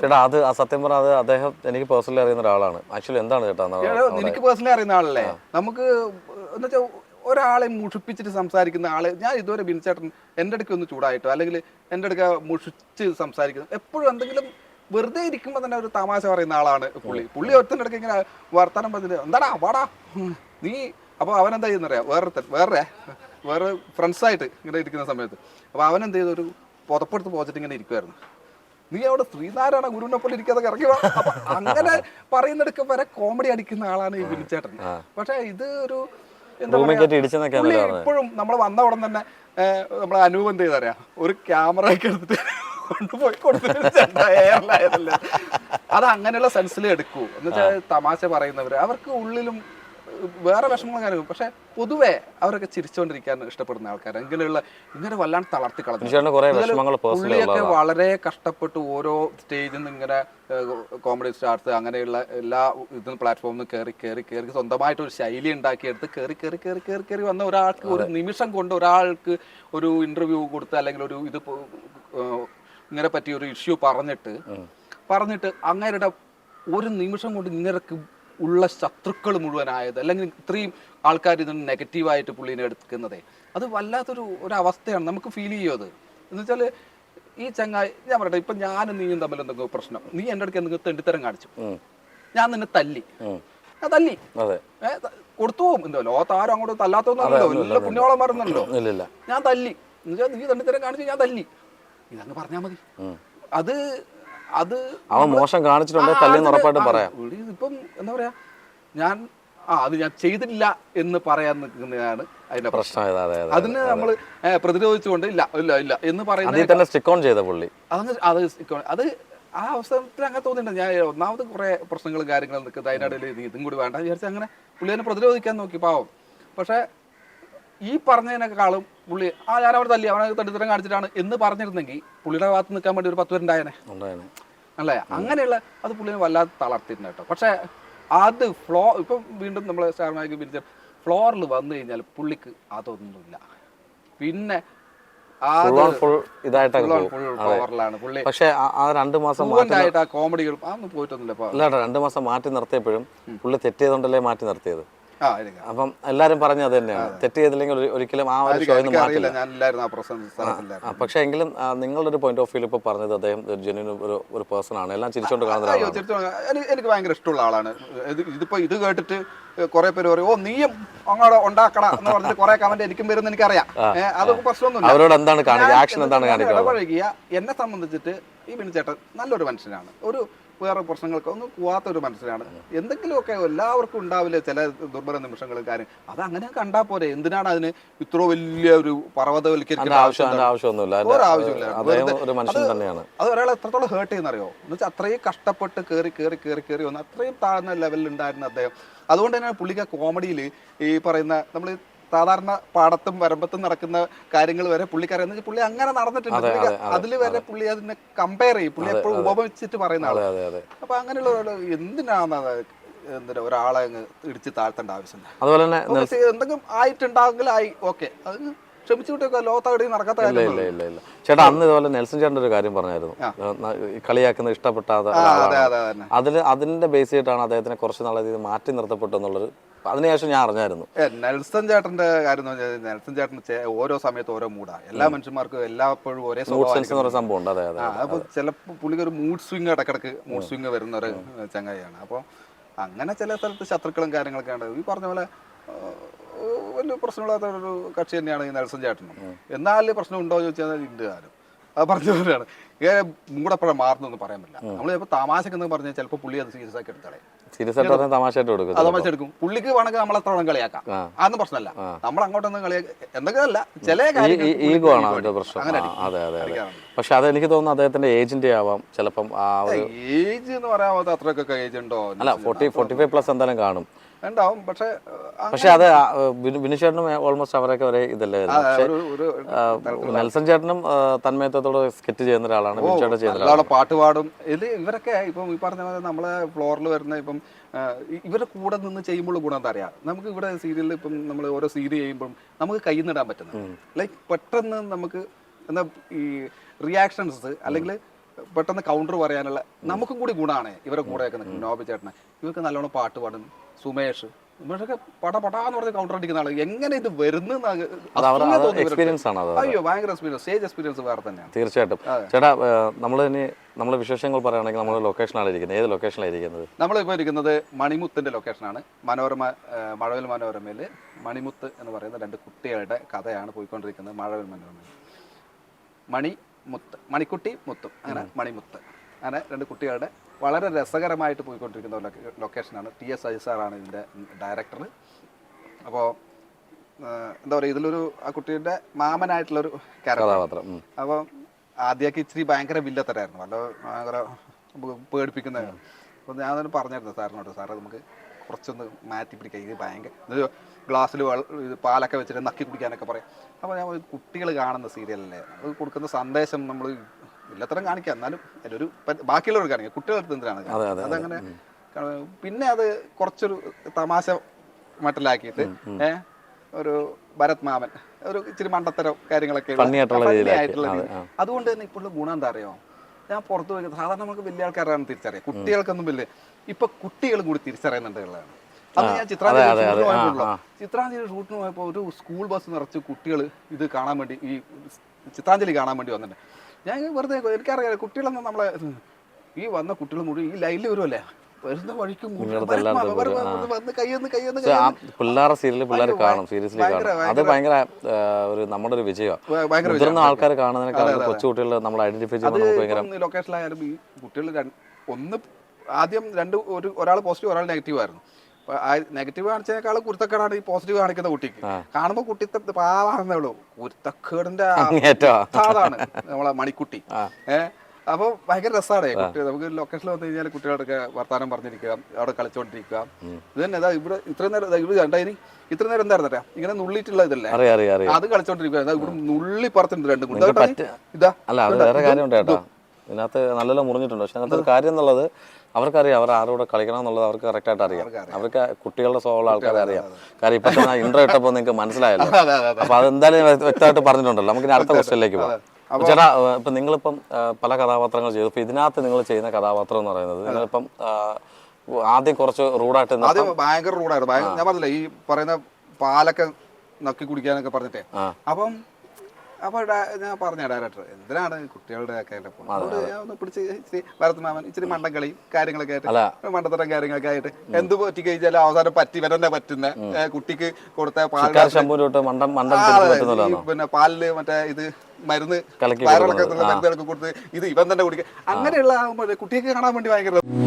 ചേട്ടാ അത് ആ സത്യം പറഞ്ഞാൽ അത് അദ്ദേഹം എനിക്ക് പേഴ്സണലി അറിയുന്ന ഒരാളാണ്. ആക്ച്വലി എന്താണ് ചേട്ടാ എനിക്ക് പേഴ്സണലി അറിയുന്ന ആളല്ലേ? നമുക്ക് എന്ന് വെച്ചാൽ ഒരാളെ മുഷിപ്പിച്ചിട്ട് സംസാരിക്കുന്ന ആളെ ഞാൻ ഇതുവരെ ബിൻചേട്ടൻ എന്റെ അടുക്ക ഒന്ന് ചൂടായിട്ടോ? അല്ലെങ്കിൽ എന്റെ അടുക്ക മുഷിച്ച് സംസാരിക്കുന്നു. എപ്പോഴും എന്തെങ്കിലും വെറുതെ ഇരിക്കുമ്പോൾ തന്നെ ഒരു തമാശ പറയുന്ന ആളാണ് പുള്ളി. പുള്ളി ഒരുത്തന്റെ അടുക്ക ഇങ്ങനെ വർത്തമാനം പറഞ്ഞിട്ട് എന്താടാ വാടാ? നീ അപ്പോൾ അവൻ എന്താ ചെയ്യുന്നറിയാം? വേറെ വേറെ വേറെ ഫ്രണ്ട്സായിട്ട് ഇങ്ങനെ ഇരിക്കുന്ന സമയത്ത്. അപ്പോൾ അവൻ എന്ത് ചെയ്തു? ഒരു പുതപ്പെടുത്ത് പോച്ചിട്ട് ഇങ്ങനെ ഇരിക്കുമായിരുന്നു നീ അവിടെ ശ്രീനാരായണ ഗുരുവിനെ പോലെ ഇരിക്കാതെ ഇറങ്ങി അപ്പൊ അങ്ങനെ പറയുന്നിടക്ക് വരെ കോമഡി അടിക്കുന്ന ആളാണ് ഈ വിളിച്ചേട്ടൻ. പക്ഷെ ഇത് ഒരു എന്താ ഇപ്പോഴും നമ്മൾ വന്ന ഉടൻ തന്നെ നമ്മളെ അനുഭവം എന്ത് ചെയ്തറിയാ ഒരു ക്യാമറ ഒക്കെ എടുത്തിട്ട് കൊണ്ടുപോയി കൊടുത്തിട്ട് ചേട്ടാ, അത് അങ്ങനെയുള്ള സെൻസിൽ എടുക്കൂ. എന്ന് വെച്ചാൽ തമാശ പറയുന്നവര്. അവർക്ക് ഉള്ളിലും വേറെ വിഷമങ്ങളും കാര്യങ്ങളും പക്ഷെ പൊതുവെ അവരൊക്കെ ചിരിച്ചുകൊണ്ടിരിക്കാൻ ഇഷ്ടപ്പെടുന്ന ആൾക്കാർ ഇങ്ങനെയുള്ള ഇങ്ങനെ വല്ലാണ്ട് തളർത്തി കളഞ്ഞു പുള്ളിയൊക്കെ വളരെ കഷ്ടപ്പെട്ട് ഓരോ സ്റ്റേജിൽ നിന്ന് ഇങ്ങനെ കോമഡി സ്റ്റാർസ് അങ്ങനെയുള്ള എല്ലാ ഇതും പ്ലാറ്റ്ഫോമിൽ നിന്ന് കയറി കയറി കയറി സ്വന്തമായിട്ട് ഒരു ശൈലി ഉണ്ടാക്കിയെടുത്ത് കയറി കയറി കയറി കയറി കയറി വന്ന ഒരാൾക്ക് ഒരു നിമിഷം കൊണ്ട് ഒരാൾക്ക് ഒരു ഇന്റർവ്യൂ കൊടുത്ത് അല്ലെങ്കിൽ ഒരു ഇത് ഇങ്ങനെ പറ്റിയ ഒരു ഇഷ്യൂ പറഞ്ഞിട്ട് പറഞ്ഞിട്ട് അങ്ങേരുടെ ഒരു നിമിഷം കൊണ്ട് ഇങ്ങനക്ക് ഉള്ള ശത്രുക്കൾ മുഴുവനായത് അല്ലെങ്കിൽ ഇത്രയും ആൾക്കാർ ഇതിന് നെഗറ്റീവായിട്ട് പുള്ളീനെ എടുക്കുന്നതേ. അത് വല്ലാത്തൊരു ഒരു അവസ്ഥയാണ് നമുക്ക് ഫീൽ ചെയ്യും അത്? എന്ന് വെച്ചാൽ ഈ ചങ്ങായി ഞാൻ പറയട്ടെ ഇപ്പൊ ഞാനും നീയും തമ്മിൽ എന്തെങ്കിലും പ്രശ്നം. നീ എന്റെ അടുക്ക് എന്തെങ്കിലും തെണ്ടിത്തരം കാണിച്ചു. ഞാൻ നിന്നെ തല്ലി. ഞാൻ തല്ലി. കൊടുത്തു പോകും എന്തോ ലോകത്ത് ആരും അങ്ങോട്ട് തല്ലാത്തൊന്നുമല്ലോ എല്ലാ പുണ്യോളം മറന്നല്ലോ ഞാൻ തല്ലി. എന്നുവെച്ചാൽ നീ തെണ്ടിത്തരം കാണിച്ചു ഞാൻ തല്ലി. ഇതങ്ങ് പറഞ്ഞാൽ മതി. അത് അത് അവൻ മോശം കാണിച്ചിട്ടുണ്ട് തല്ലിന്ന് ഉറപ്പായിട്ട് പറയാം. ഇപ്പം എന്താ പറയാ ഞാൻ ആ അത് ഞാൻ ചെയ്തില്ല എന്ന് പറയാൻ നിൽക്കുന്നതാണ് അതിന്റെ പ്രശ്നം. പ്രശ്നം അതെ അതെ അതിന് നമ്മൾ പ്രതിരോധിച്ചുകൊണ്ട് ഇല്ല ഇല്ല ഇല്ല എന്ന് പറയുന്നത് സ്റ്റിക്ക് ഓൺ ചെയ്ത പുള്ളി. അത് അത് ഇക്ക- അത് ആ അവസരത്തിൽ അങ്ങനെ തോന്നിയിട്ടുണ്ട്. ഞാൻ ഒന്നാമത് കുറെ പ്രശ്നങ്ങളും കാര്യങ്ങളും നിൽക്കുന്നത് അതിനിടയിൽ ഇത് ഇതും കൂടി വേണ്ട വിചാരിച്ച് അങ്ങനെ പുള്ളി അതിനെ പ്രതിരോധിക്കാൻ നോക്കി പാവം. പക്ഷെ ഈ പറഞ്ഞതിനേക്കാളും പുള്ളി ആ ഞാൻ അവിടെ തല്ലി അവനെ തട്ടിത്തരം കാണിച്ചിട്ടാണ് എന്ന് പറഞ്ഞിരുന്നെങ്കിൽ പുള്ളിയുടെ ഭാഗത്ത് നിൽക്കാൻ വേണ്ടി ഒരു പത്ത് പേരുണ്ടായനെ. ഉണ്ടായിരുന്നു അല്ലേ? അങ്ങനെയുള്ള അത് പുള്ളിനെ വല്ലാതെ തളർത്തിരുന്നു കേട്ടോ. പക്ഷെ അത് ഫ്ലോ ഇപ്പം വീണ്ടും നമ്മൾ സാറുമായി പിരിച്ച ഫ്ലോറിൽ വന്നു കഴിഞ്ഞാൽ പുള്ളിക്ക് അതൊന്നുമില്ല. പിന്നെ പക്ഷേ ആ- രണ്ടു മാസം കോമഡികൾ പോയിട്ടൊന്നുമില്ല രണ്ട് മാസം മാറ്റി നിർത്തിയപ്പോഴും പുള്ളി തെറ്റിയതുകൊണ്ടല്ലേ മാറ്റി നിർത്തിയത്? അപ്പം എല്ലാരും പറഞ്ഞു അത് തന്നെയാണ് തെറ്റ് ചെയ്തില്ലെങ്കിൽ ഒരു- ഒരിക്കലും ആ ഒരു ഷോയിൽ നിന്ന് മാറ്റില്ല. പക്ഷേ എങ്കിലും നിങ്ങളുടെ ഒരു പോയിന്റ് ഓഫ് വ്യൂ ഇപ്പൊ പറഞ്ഞത് അദ്ദേഹം ജെന്യൂൻ ഒരു ഒരു പേഴ്സൺ ആണ്. എല്ലാം ചിരിച്ചോണ്ട് കാണുന്ന എനിക്ക് ഭയങ്കര ഇഷ്ടമുള്ള ആളാണ്. ഇത് ഇതിപ്പോ ഇത് കേട്ടിട്ട് കുറെ പേര് പറയും ഓ നീയും അങ്ങോട്ട് ഉണ്ടാക്കണ എന്ന് പറഞ്ഞിട്ട് കുറെ കമന്റ് എനിക്കും വരുന്ന എനിക്കറിയാം. അതൊക്കെ പ്രശ്നമൊന്നുമില്ല. അവരോട് എന്താണ് ആക്ഷൻ എന്താണ് ഇടപഴകിയ എന്നെ സംബന്ധിച്ചിട്ട് ഈ ബിനു ചേട്ടൻ നല്ലൊരു മനുഷ്യനാണ്. ഒരു വേറെ പ്രശ്നങ്ങൾക്ക് ഒന്നും പോവാത്തൊരു മനുഷ്യനാണ്. എന്തെങ്കിലുമൊക്കെ എല്ലാവർക്കും ഉണ്ടാവില്ല ചില ദുർബല നിമിഷങ്ങളും കാര്യം. അത് അങ്ങനെ കണ്ടാൽ പോരെ. എന്തിനാണ് അതിന് ഇത്ര വലിയ ഒരു ഒരു ആവശ്യമില്ല. അത് ഒരാളെ എത്രത്തോളം ഹേർട്ട് ചെയ്യുന്നറിയോ? എന്ന് വെച്ചാൽ അത്രയും കഷ്ടപ്പെട്ട് കയറി കയറി കയറി കയറി വന്ന് അത്രയും താഴ്ന്ന ലെവലിൽ ഉണ്ടായിരുന്ന അദ്ദേഹം. അതുകൊണ്ട് തന്നെയാണ് പുള്ളിക്ക് കോമഡിയിൽ ഈ പറയുന്ന നമ്മൾ സാധാരണ പാടത്തും വരമ്പത്തും നടക്കുന്ന കാര്യങ്ങൾ വരെ പുള്ളിക്കാരൻ പുള്ളി അങ്ങനെ നടന്നിട്ടുണ്ട്. അതിൽ വരെ പുള്ളി അതിനെ കമ്പയർ ചെയ്യും. പുള്ളി എപ്പോഴും ഉപമിച്ചിട്ട് പറയുന്ന ആളാണ് അപ്പൊ അങ്ങനെയുള്ള എന്തിനാണ് എന്താ ഒരാളെ അങ്ങ് ഇടിച്ച് താഴ്ത്തേണ്ട ആവശ്യം? അതുപോലെ തന്നെ എന്തെങ്കിലും ആയിട്ടുണ്ടാകുമെങ്കിൽ ആയി ഓക്കെ. അത് നടക്കാത്ത ഇല്ല ഇല്ല ഇല്ല ചേട്ടാ അന്ന് ഇതുപോലെ നെൽസൺ ചേട്ടന്റെ ഒരു കാര്യം പറഞ്ഞായിരുന്നു. കളിയാക്കുന്നത് കളിയാക്കുന്ന തന്നെ അതിൽ അതിന്റെ ബേസ് ആയിട്ടാണ് അദ്ദേഹത്തിനെ കുറച്ച് നാളെ മാറ്റി നിർത്തപ്പെട്ടു എന്നുള്ളത് അതിനുശേഷം ഞാൻ അറിഞ്ഞായിരുന്നു. നെൽസൺ ചേട്ടന്റെ കാര്യം നെൽസൺ ചേട്ടൻ ഓരോ സമയത്ത് ഓരോ മൂഡാ എല്ലാ മനുഷ്യന്മാർക്കും എല്ലാപ്പോഴും ഒരേ സംഭവം ഉണ്ട്. അതെ അതെ ആ അപ്പൊ ചിലപ്പോൾ പുള്ളിക്ക് ഒരു മൂഡ് സ്വിങ് ഇടക്കിടക്ക് മൂഡ് സ്വിങ് വരുന്ന ഒരു ചങ്ങായിയാണ്. അപ്പോൾ അങ്ങനെ ചില സ്ഥലത്ത് ശത്രുക്കളും കാര്യങ്ങളൊക്കെ ഉണ്ട്. ഈ പറഞ്ഞ പോലെ വലിയ പ്രശ്നമില്ലാത്ത ഒരു കക്ഷി തന്നെയാണ് ഈ നെൽസൺ ചേട്ടനും. എന്നാൽ പ്രശ്നം ഉണ്ടോ എന്ന് ചോദിച്ചാൽ ഉണ്ട് കാര്യം അത് പറഞ്ഞ പോലെയാണ്. മൂടപ്പഴം മാറുന്നൊന്നും പറയാൻ പറ്റില്ല. നമ്മൾ ചിലപ്പോൾ തമാശക്കെന്ന് പറഞ്ഞാൽ ചിലപ്പോൾ പുള്ളി അത് സീരിയസ് ആക്കി എടുത്തളെ സീരിയസ് ആയിട്ട് തമാശയായിട്ട് കൊടുക്കും തമാശ എടുക്കും. പുള്ളിക്ക് വേണമെങ്കിൽ നമ്മളെ എത്രോളം കളിയാക്കാം. അതൊന്നും പ്രശ്നമല്ല. നമ്മൾ അങ്ങോട്ടൊന്നും കളിയാക്കാം എന്തൊക്കെയല്ല അല്ല ചില കാര്യങ്ങൾ ഈഗോ ആണ് അതിന്റെ പ്രശ്നം? അതെ അതെ പക്ഷെ അത് എനിക്ക് തോന്നുന്നു അദ്ദേഹത്തിന്റെ ഏജിന്റെ ആവാം. ചിലപ്പം ആ ഒരു ഏജ് എന്ന് പറയാമോ അത്രയൊക്കെ ഏജ് ഉണ്ടോ? അല്ല ഫോർട്ടി ഫോർട്ടി ഫൈവ് പ്ലസ് എന്തായാലും കാണും. ഉണ്ടാവും. പക്ഷെ പക്ഷെ അത് ആ, ബിനു ബിനു ചേട്ടനും ഓൾമോസ്റ്റ് അവരൊക്കെ ഒരേ ഇതല്ലേ നെൽസൺ ചേട്ടനും തന്മയത്തോട് സ്കെറ്റ് ചെയ്യുന്ന ഒരാളാണ്. ഒരാളാണ് നല്ലോണം പാട്ട് പാടും. ഇത് ഇവരൊക്കെ ഇപ്പം ഈ പറഞ്ഞ പോലെ നമ്മളെ ഫ്ലോറിൽ വരുന്ന ഇപ്പം ഇവരുടെ കൂടെ നിന്ന് ചെയ്യുമ്പോൾ ഗുണം എന്താ അറിയാം? നമുക്ക് ഇവിടെ സീരിയലിൽ ഇപ്പം നമ്മൾ ഓരോ സീരിയൽ ചെയ്യുമ്പോഴും നമുക്ക് കൈ നിടാൻ പറ്റുന്നത്. ലൈക്ക് പെട്ടെന്ന് നമുക്ക് എന്താ ഈ റിയാക്ഷൻസ് അല്ലെങ്കിൽ പെട്ടെന്ന് കൗണ്ടർ പറയാനുള്ള നമുക്കും കൂടി ഗുണമാണ് ഇവരുടെ കൂടെയൊക്കെ നിൽക്കുന്നത്. നോബി ചേട്ടനെ. ഇവർക്ക് നല്ലോണം പാട്ട് പാടും. സുമേഷ് പട പടാന്ന് പറഞ്ഞ് കൗണ്ടർ അടിക്കുന്ന ആൾ. എങ്ങനെ ഇത് വരുന്ന എക്സ്പീരിയൻസ് ആണ് അയ്യോ ഭയങ്കര എക്സ്പീരിയൻസ് സ്റ്റേജ് എക്സ്പീരിയൻസ് വേറെ തന്നെയാണ്. തീർച്ചയായിട്ടും. ചേട്ടാ നമ്മൾ ഇനി നമ്മൾ വിശേഷങ്ങൾ പറയുകയാണെങ്കിൽ നമ്മൾ ലൊക്കേഷനാണ് ഇരിക്കുന്നത്. ഏത് ലൊക്കേഷനാണ് ഇരിക്കുന്നത്? നമ്മളിപ്പോൾ ഇരിക്കുന്നത് മണിമുത്തിന്റെ ലൊക്കേഷനാണ് മനോരമ മഴവിൽ മനോരമയിൽ മണിമുത്ത് എന്ന് പറയുന്ന രണ്ട് കുട്ടികളുടെ കഥയാണ് പോയിക്കൊണ്ടിരിക്കുന്നത് മഴവിൽ മനോരമയിൽ മണി മുത്ത് മണിക്കുട്ടി മുത്തും. അങ്ങനെ മണിമുത്ത്. അങ്ങനെ രണ്ട് കുട്ടികളുടെ വളരെ രസകരമായിട്ട് പോയിക്കൊണ്ടിരിക്കുന്ന ഒരു ലൊക്കേ- ലൊക്കേഷനാണ് ടി എസ് അജിസാറാണ് ഇതിന്റെ ഡയറക്ടർ അപ്പോൾ എന്താ പറയുക ഇതിലൊരു ആ കുട്ടിയുടെ മാമനായിട്ടുള്ളൊരു ക്യാരക്ടർ കഥാപാത്രം. അപ്പോൾ ആദ്യമൊക്കെ ഇച്ചിരി ഭയങ്കര വില്ലത്തരായിരുന്നു. വല്ല ഭയങ്കര പേടിപ്പിക്കുന്ന അപ്പോൾ ഞാനൊന്ന് പറഞ്ഞായിരുന്നു സാറിനോട് സാറേ നമുക്ക് കുറച്ചൊന്ന് മാറ്റി പിടിക്കാം. ഇത് ഭയങ്കര ഗ്ലാസ്സിൽ ഇത് പാലൊക്കെ വെച്ചിട്ട് നക്കി കുടിക്കാനൊക്കെ പറയും. അപ്പോൾ ഞാൻ കുട്ടികൾ കാണുന്ന സീരിയലല്ലേ അത് കൊടുക്കുന്ന സന്ദേശം നമ്മൾ വില്ലത്തരം കാണിക്കാം. എന്നാലും അതിലൊരു പ- ബാക്കിയുള്ളവർ കാണിക്കാം. കുട്ടികളടുത്ത് എന്തിനാണ് അതങ്ങനെ പിന്നെ അത് കുറച്ചൊരു തമാശ മട്ടിലാക്കിയിട്ട് ഏഹ് ഒരു ഭരത് മാമൻ ഒരു ഇച്ചിരി മണ്ടത്തരം കാര്യങ്ങളൊക്കെ ആയിട്ടുള്ള. അതുകൊണ്ട് തന്നെ ഇപ്പോഴുള്ള ഗുണം എന്താ അറിയോ? ഞാൻ പുറത്തു പോയി സാധാരണ നമുക്ക് വലിയ ആൾക്കാരാണ് തിരിച്ചറിയാം. കുട്ടികൾക്കൊന്നും വലിയ ഇപ്പൊ കുട്ടികളും കൂടി തിരിച്ചറിയുന്നുണ്ട് അത് ഞാൻ ചിത്രാഞ്ജലി ഷൂട്ടിന് ചിത്രാഞ്ജലി ഷൂട്ടിന് പോയപ്പോൾ ഒരു സ്കൂൾ ബസ് നിറച്ച് കുട്ടികൾ ഇത് കാണാൻ വേണ്ടി ഈ ചിത്രാഞ്ജലി കാണാൻ വേണ്ടി വന്നിട്ടുണ്ട്. ഞാൻ വെറുതെ എനിക്കറിയാം കുട്ടികളൊന്നും നമ്മളെ ഈ വന്ന കുട്ടികൾ മുഴുവൻ ഈ ലൈനിൽ വരുമല്ലേ വരുന്ന വഴിക്കും വന്ന് കയ്യൊന്ന് കയ്യൊന്ന് സീരിയലിൽ പിള്ളേർ കാണും സീരിയസ്ലി കാണും. അത് ഭയങ്കര ഒരു നമ്മുടെ ഒരു വിജയമാണ് മുതിർന്ന. ആൾക്കാർ കാണുന്നതിനേക്കാൾ കൊച്ചുകുട്ടികൾ നമ്മൾ ഐഡന്റിഫൈ ചെയ്യുമ്പോൾ നമുക്ക് ഭയങ്കര ലൊക്കേഷനിലായാലും ഈ കുട്ടികൾ ഒന്ന് ആദ്യം രണ്ട് ഒരു ഒരാൾ പോസിറ്റീവ് ഒരാൾ നെഗറ്റീവ് ആയിരുന്നു. നെഗറ്റീവ് കാണിച്ചതിനേക്കാൾ കുരുത്തക്കേടാണ് ഈ പോസിറ്റീവ് കാണിക്കുന്ന കുട്ടിക്ക്. കാണുമ്പോൾ കുട്ടി പാവാണെന്നേ ഉള്ളൂ. കുരുത്തക്കേടിന്റെ അതാണ് നമ്മളെ മണിക്കുട്ടി. ഏഹ് അപ്പോൾ ഭയങ്കര രസമാണ് കുട്ടി നമുക്ക് ലൊക്കേഷനിൽ വന്നു കഴിഞ്ഞാൽ കുട്ടികളൊക്കെ വർത്താനം പറഞ്ഞിരിക്കുക അവിടെ കളിച്ചോണ്ടിരിക്കുക. ഇത് തന്നെ ഇവിടെ ഇത്രയും നേരം ഇവിടെ കണ്ട ഇനി? ഇത്ര നേരം എന്തായിരുന്നു ഇങ്ങനെ നുള്ളിയിട്ടുള്ള ഇതല്ലേ? അത് കളിച്ചോണ്ടിരിക്കുക. ഇവിടെ നുള്ളി പറത്തുണ്ട് രണ്ടും കൂടി ഇതാ. ഇതിനകത്ത് നല്ലല്ലോ മുറിഞ്ഞിട്ടുണ്ട്. പക്ഷെ അതിനകത്ത് ഒരു കാര്യം എന്നുള്ളത് അവർക്കറിയാം. അവർ ആരോടെ കളിക്കണം എന്നുള്ളത് അവർക്ക് കറക്റ്റായിട്ട് അറിയാം. അവർക്ക് കുട്ടികളുടെ സ്വഭാവമുള്ള ആൾക്കാരെ അറിയാം. കാര്യം ഇപ്പൊ തന്നെ ഇൻട്രോ ഇട്ടപ്പോൾ നിങ്ങൾക്ക് മനസ്സിലായല്ലോ. അപ്പൊ അതെന്തായാലും വ്യക്തമായിട്ട് പറഞ്ഞിട്ടുണ്ടല്ലോ. നമുക്ക് ഇനി അടുത്ത ക്വസ്റ്റ്യനിലേക്ക് പോകാം. ചേട്ടാ ഇപ്പൊ നിങ്ങളിപ്പം പല കഥാപാത്രങ്ങൾ ചെയ്തു. ഇപ്പൊ ഇതിനകത്ത് നിങ്ങൾ ചെയ്യുന്ന കഥാപാത്രം എന്ന് പറയുന്നത് നിങ്ങളിപ്പം ആദ്യം കുറച്ച് റൂഡായിട്ട് ആദ്യം ഭയങ്കര റൂഡായിരുന്നു. ഞാൻ പറഞ്ഞില്ലേ ഈ പറയുന്ന പാലൊക്കെ നക്കി കുടിക്കാനൊക്കെ പറഞ്ഞിട്ടേ. അപ്പം അപ്പൊ ഞാൻ പറഞ്ഞ ഡയറക്ടർ എന്തിനാണ് കുട്ടികളുടെ ഒക്കെ? അതുകൊണ്ട് ഞാൻ ഒന്ന് പിടിച്ച് ഇച്ചിരി ഭരത് മാമൻ ഇച്ചിരി മണ്ടം കളിയും കാര്യങ്ങളൊക്കെ ആയിട്ട് മണ്ടത്തരം കാര്യങ്ങളൊക്കെ ആയിട്ട് എന്ത് പറ്റി കഴിഞ്ഞാലും അവസാനം പറ്റി വരന്നെ പറ്റുന്ന. കുട്ടിക്ക് കൊടുത്ത പാൽ പിന്നെ പാലിൽ മറ്റേ ഇത് മരുന്ന് വയറിളക്കത്തുള്ള മരുന്നുകളൊക്കെ കൊടുത്ത് ഇത് ഇവൻ തന്നെ കുടിക്കുക അങ്ങനെയുള്ള കുട്ടിയൊക്കെ കാണാൻ വേണ്ടി ഭയങ്കര